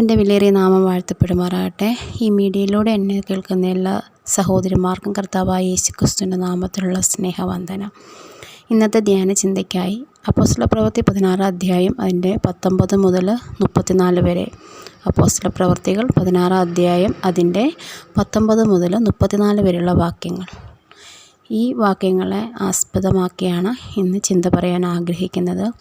കർത്താവിന്റെ വിലയേറിയ നാമം വാഴ്ത്തപ്പെടുമാറാകട്ടെ. ഈ മീഡിയയിലൂടെ എന്നെ കേൾക്കുന്ന എല്ലാ സഹോദരിമാർക്കും കർത്താവായ യേശു ക്രിസ്തുവിന്റെ നാമത്തിലുള്ള സ്നേഹവന്ദനം. ഇന്നത്തെ ധ്യാന ചിന്തയ്ക്കായി അപ്പോസ്ല പ്രവൃത്തി പതിനാറാം അധ്യായം അതിന്റെ പത്തൊമ്പത് മുതൽ മുപ്പത്തിനാല് വരെ. അപ്പോസ്ല പ്രവൃത്തികൾ പതിനാറാം അധ്യായം അതിന്റെ പത്തൊമ്പത് മുതൽ മുപ്പത്തിനാല് വരെയുള്ള വാക്യങ്ങൾ. ഈ വാക്യങ്ങളെ ആസ്പദമാക്കിയാണ് ഇന്ന് ചിന്ത പറയാൻ ആഗ്രഹിക്കുന്നത്.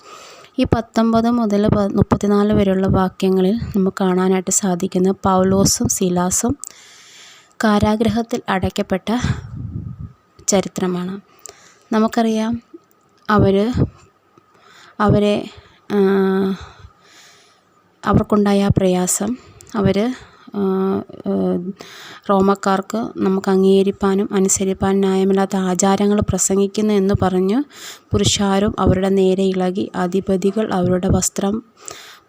ഈ പത്തൊമ്പത് മുതൽ മുപ്പത്തിനാല് വരെയുള്ള വാക്യങ്ങളിൽ നമുക്ക് കാണാനായിട്ട് സാധിക്കുന്ന പൗലോസും സിലാസും കാരാഗ്രഹത്തിൽ അടയ്ക്കപ്പെട്ട ചരിത്രമാണ്. നമുക്കറിയാം അവർ അവരെ അവർക്കുണ്ടായ പ്രയാസം അവർ റോമക്കാർക്ക് നമുക്ക് അംഗീകരിപ്പാനും അനുസരിപ്പാനും ന്യായമില്ലാത്ത ആചാരങ്ങൾ പ്രസംഗിക്കുന്നു എന്ന് പറഞ്ഞ് പുരുഷാരും അവരുടെ നേരെ ഇളകി അധിപതികൾ അവരുടെ വസ്ത്രം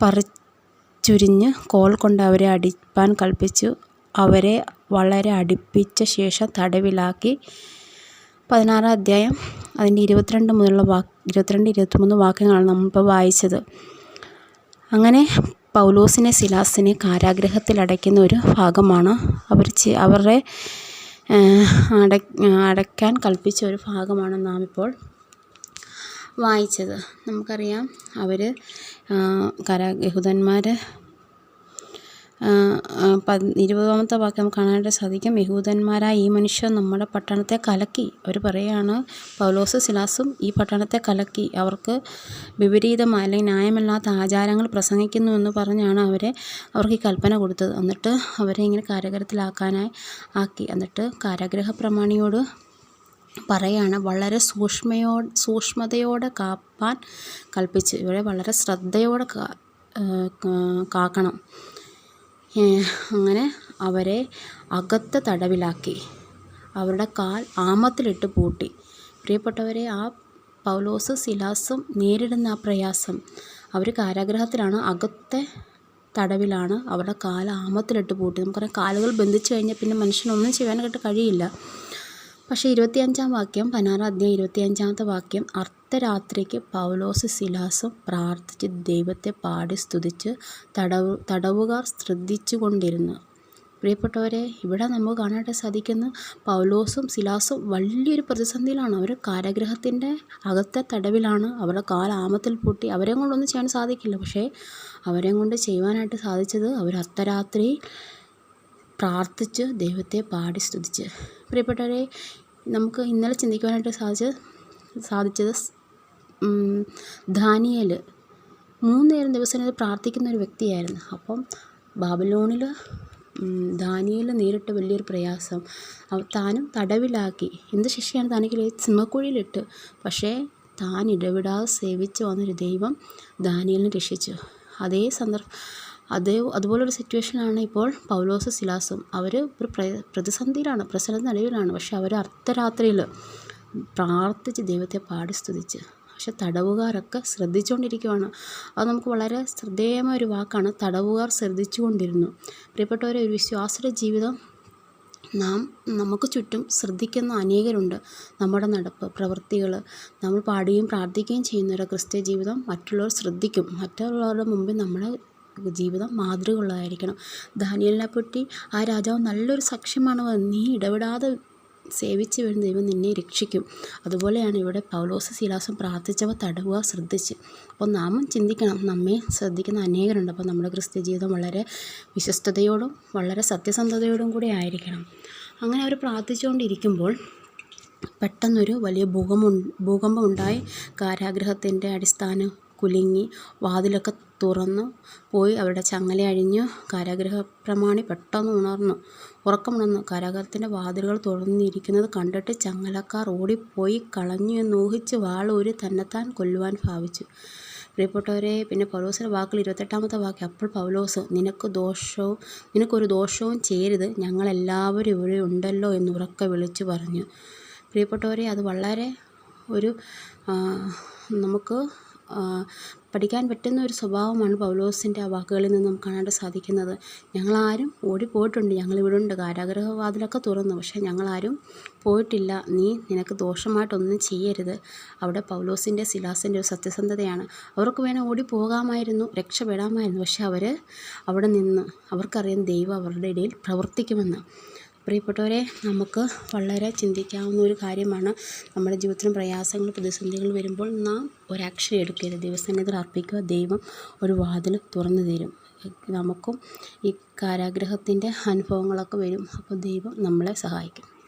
പറിച്ചുരിഞ്ഞ് കോൽ കൊണ്ട് അവരെ അടിപ്പാൻ കൽപ്പിച്ചു. അവരെ വളരെ അടുപ്പിച്ച ശേഷം തടവിലാക്കി. പതിനാറാം അധ്യായം അതിന്റെ ഇരുപത്തിരണ്ട് മുതലുള്ള വാക്ക് ഇരുപത്തിരണ്ട് ഇരുപത്തിമൂന്ന് വാക്യങ്ങളാണ് നമ്മളിപ്പോൾ വായിച്ചത്. അങ്ങനെ പൗലോസിനെ സിലാസിനെ കാരാഗൃഹത്തിൽ അടയ്ക്കുന്ന ഒരു ഭാഗമാണ് അവർ അവരുടെ അട അടയ്ക്കാൻ കൽപ്പിച്ച ഒരു ഭാഗമാണ് നാം ഇപ്പോൾ വായിച്ചത്. നമുക്കറിയാം അവർ കരാ ഇരുപതാമത്തെ വാക്യം കാണാനായിട്ട് സാധിക്കും. യഹൂദന്മാരായ ഈ മനുഷ്യർ നമ്മുടെ പട്ടണത്തെ കലക്കി. അവർ പറയുകയാണ് പൗലോസ് സിലാസും ഈ പട്ടണത്തെ കലക്കി. അവർക്ക് വിപരീതമായ അല്ലെങ്കിൽ ന്യായമല്ലാത്ത ആചാരങ്ങൾ പ്രസംഗിക്കുന്നു എന്ന് പറഞ്ഞാണ് അവരെ അവർക്ക് ഈ കൽപ്പന കൊടുത്തത്. എന്നിട്ട് അവരെ ഇങ്ങനെ കാരാഗ്രഹത്തിലാക്കാനായി ആക്കി. എന്നിട്ട് കാരാഗ്രഹ പ്രമാണിയോട് പറയാണ് വളരെ സൂക്ഷ്മയോ സൂക്ഷ്മതയോടെ കാപ്പാൻ കൽപ്പിച്ച് ഇവരെ വളരെ ശ്രദ്ധയോടെ കാക്കണം. അങ്ങനെ അവരെ അകത്ത് തടവിലാക്കി. അവരുടെ കാൽ ആമത്തിലിട്ട് പൂട്ടി. പ്രിയപ്പെട്ടവരെ ആ പൗലോസ് സിലാസും നേരിടുന്ന ആ പ്രയാസം അവർ കാരാഗ്രഹത്തിലാണ് അകത്തെ തടവിലാണ് അവരുടെ കാൽ ആമത്തിലിട്ട് പൂട്ടി. നമുക്കറിയാം കാലുകൾ ബന്ധിച്ചു കഴിഞ്ഞാൽ പിന്നെ മനുഷ്യനൊന്നും ചെയ്യാനായിട്ട് കഴിയില്ല. പക്ഷേ ഇരുപത്തിയഞ്ചാം വാക്യം പതിനാറാം അധ്യായം ഇരുപത്തിയഞ്ചാമത്തെ വാക്യം അർദ്ധരാത്രിക്ക് പൗലോസ് സിലാസും പ്രാർത്ഥിച്ച് ദൈവത്തെ പാടി സ്തുതിച്ച് തടവ് തടവുകാർ ശ്രദ്ധിച്ചു കൊണ്ടിരുന്നു പ്രിയപ്പെട്ടവരെ ഇവിടെ നമുക്ക് കാണാനായിട്ട് സാധിക്കുന്ന പൗലോസും സിലാസും വലിയൊരു പ്രതിസന്ധിയിലാണ്. അവർ കാരാഗ്രഹത്തിന്റെ അകത്തെ തടവിലാണ്. അവരുടെ കാലാമത്തിൽ പൂട്ടി അവരെ കൊണ്ടൊന്നും ചെയ്യാൻ സാധിക്കില്ല. പക്ഷേ അവരെ കൊണ്ട് ചെയ്യുവാനായിട്ട് സാധിച്ചത് അവർ അർദ്ധരാത്രി പ്രാർത്ഥിച്ച് ദൈവത്തെ പാടി സ്തുതിച്ച്. പ്രിയപ്പെട്ടവരെ നമുക്ക് ഇന്നലെ ചിന്തിക്കുവാനായിട്ട് സാധിച്ചത് സാധിച്ചത് ദാനിയേൽ മൂന്ന് നേരം ദിവസം പ്രാർത്ഥിക്കുന്ന ഒരു വ്യക്തിയായിരുന്നു. അപ്പം ബാബലോണിൽ ധാനിയൽ നേരിട്ട വലിയൊരു പ്രയാസം. താനും തടവിലാക്കി. എന്ത് ശിക്ഷയാണ് തനിക്ക് സിംഹക്കുഴിയിലിട്ട്. പക്ഷേ താൻ ഇടപെടാതെ സേവിച്ച് വന്നൊരു ദൈവം ദാനിയലിനെ രക്ഷിച്ചു. അതേ സന്ദർഭം അതേ അതുപോലൊരു സിറ്റുവേഷനാണ് ഇപ്പോൾ പൗലോസ് സിലാസും. അവർ ഒരു പ്രതിസന്ധിയിലാണ് പ്രശ്നത്തിന് നടുവിലാണ് പക്ഷെ അവർ അർദ്ധരാത്രിയിൽ പ്രാർത്ഥിച്ച് ദൈവത്തെ പാടി സ്തുതിച്ച് പക്ഷെ തടവുകാരൊക്കെ ശ്രദ്ധിച്ചുകൊണ്ടിരിക്കുകയാണ് അത് നമുക്ക് വളരെ ശ്രദ്ധേയമായ ഒരു വാക്കാണ്. തടവുകാർ ശ്രദ്ധിച്ചുകൊണ്ടിരുന്നു. പ്രിയപ്പെട്ടവരെ ഒരു വിശ്വാസിയുടെ ജീവിതം നാം നമുക്ക് ചുറ്റും ശ്രദ്ധിക്കുന്ന അനേകരുണ്ട്. നമ്മുടെ നടപ്പ് പ്രവൃത്തികൾ നമ്മൾ പാടുകയും പ്രാർത്ഥിക്കുകയും ചെയ്യുന്ന ഒരു ക്രിസ്ത്യ ജീവിതം മറ്റുള്ളവർ ശ്രദ്ധിക്കും. മറ്റുള്ളവരുടെ മുമ്പിൽ നമ്മളെ ജീവിതം മാതൃകയുള്ളതായിരിക്കണം. ദാനിയലിനെ പറ്റി ആ രാജാവ് നല്ലൊരു സാക്ഷ്യമാണ് നീ ഇടപെടാതെ സേവിച്ച് വരുന്ന ദൈവം നിന്നെ രക്ഷിക്കും. അതുപോലെയാണ് ഇവിടെ പൗലോസ് ശീലാസം പ്രാർത്ഥിച്ചവ തടവുക ശ്രദ്ധിച്ച്. അപ്പോൾ നാമും ചിന്തിക്കണം. നമ്മെ ശ്രദ്ധിക്കുന്ന അനേകരുണ്ട്. അപ്പോൾ നമ്മുടെ ക്രിസ്ത്യ ജീവിതം വളരെ വിശ്വസ്തയോടും വളരെ സത്യസന്ധതയോടും കൂടി ആയിരിക്കണം. അങ്ങനെ അവർ പ്രാർത്ഥിച്ചുകൊണ്ടിരിക്കുമ്പോൾ പെട്ടെന്നൊരു വലിയ ഭൂകമ്പം ഭൂകമ്പം ഉണ്ടായി കാരാഗ്രഹത്തിന്റെ അടിസ്ഥാനം കുലുങ്ങി വാതിലൊക്കെ തുറന്നു പോയി അവരുടെ ചങ്ങല അഴിഞ്ഞു കാരാഗ്രഹ പ്രമാണി പെട്ടെന്ന് ഉണർന്നു. ഉറക്കമുണർന്നു. കാരാഗ്രഹത്തിന്റെ വാതിലുകൾ തുറന്നിരിക്കുന്നത് കണ്ടിട്ട് ചങ്ങലക്കാർ ഓടിപ്പോയി കളഞ്ഞു എന്ന് ഊഹിച്ച് വാളൂരി തന്നെത്താൻ കൊല്ലുവാൻ ഭാവിച്ചു. പ്രിയപ്പെട്ടവരെ പിന്നെ പൗലോസിന്റെ വാക്കിൽ ഇരുപത്തെട്ടാമത്തെ വാക്ക് അപ്പോൾ പൗലോസ് നിനക്ക് ദോഷവും നിനക്കൊരു ദോഷവും ചെയ്യരുത്. ഞങ്ങളെല്ലാവരും ഇവിടെ ഉണ്ടല്ലോ എന്ന് ഉറക്കെ വിളിച്ചു പറഞ്ഞു. പ്രിയപ്പെട്ടവരെ അത് വളരെ ഒരു നമുക്ക് പഠിക്കാൻ പറ്റുന്ന ഒരു സ്വഭാവമാണ് പൗലോസിന്റെ ആ വാക്കുകളിൽ നിന്ന് നമുക്ക് കാണാനായിട്ട് സാധിക്കുന്നത്. ഞങ്ങളാരും ഓടിപ്പോയിട്ടുണ്ട്. ഞങ്ങളിവിടുണ്ട്. കാരാഗൃഹവാതിലൊക്കെ തുറന്നു. പക്ഷേ ഞങ്ങളാരും പോയിട്ടില്ല. നീ നിനക്ക് ദോഷമായിട്ടൊന്നും ചെയ്യരുത്. അവിടെ പൗലോസിന്റെ സിലാസിന്റെ ഒരു സത്യസന്ധതയാണ്. അവർക്ക് വേണേൽ ഓടിപ്പോകാമായിരുന്നു. രക്ഷപ്പെടാമായിരുന്നു. പക്ഷേ അവർ അവിടെ നിന്ന് അവർക്കറിയാം ദൈവം അവരുടെ ഇടയിൽ പ്രവർത്തിക്കുമെന്ന്. പ്രിയപ്പെട്ടവരെ നമുക്ക് വളരെ ചിന്തിക്കാവുന്ന ഒരു കാര്യമാണ്. നമ്മുടെ ജീവിതത്തിൽ പ്രയാസങ്ങൾ പ്രതിസന്ധികൾ വരുമ്പോൾ നാം ഒരു എടുക്കരുത്. ദൈവസന്നിധിയിൽ അർപ്പിക്കുക ദൈവം ഒരു വാതിൽ തുറന്നു തരും. നമുക്കും ഈ കാരാഗ്രഹത്തിന്റെ അനുഭവങ്ങളൊക്കെ വരും. അപ്പോൾ ദൈവം നമ്മളെ സഹായിക്കും.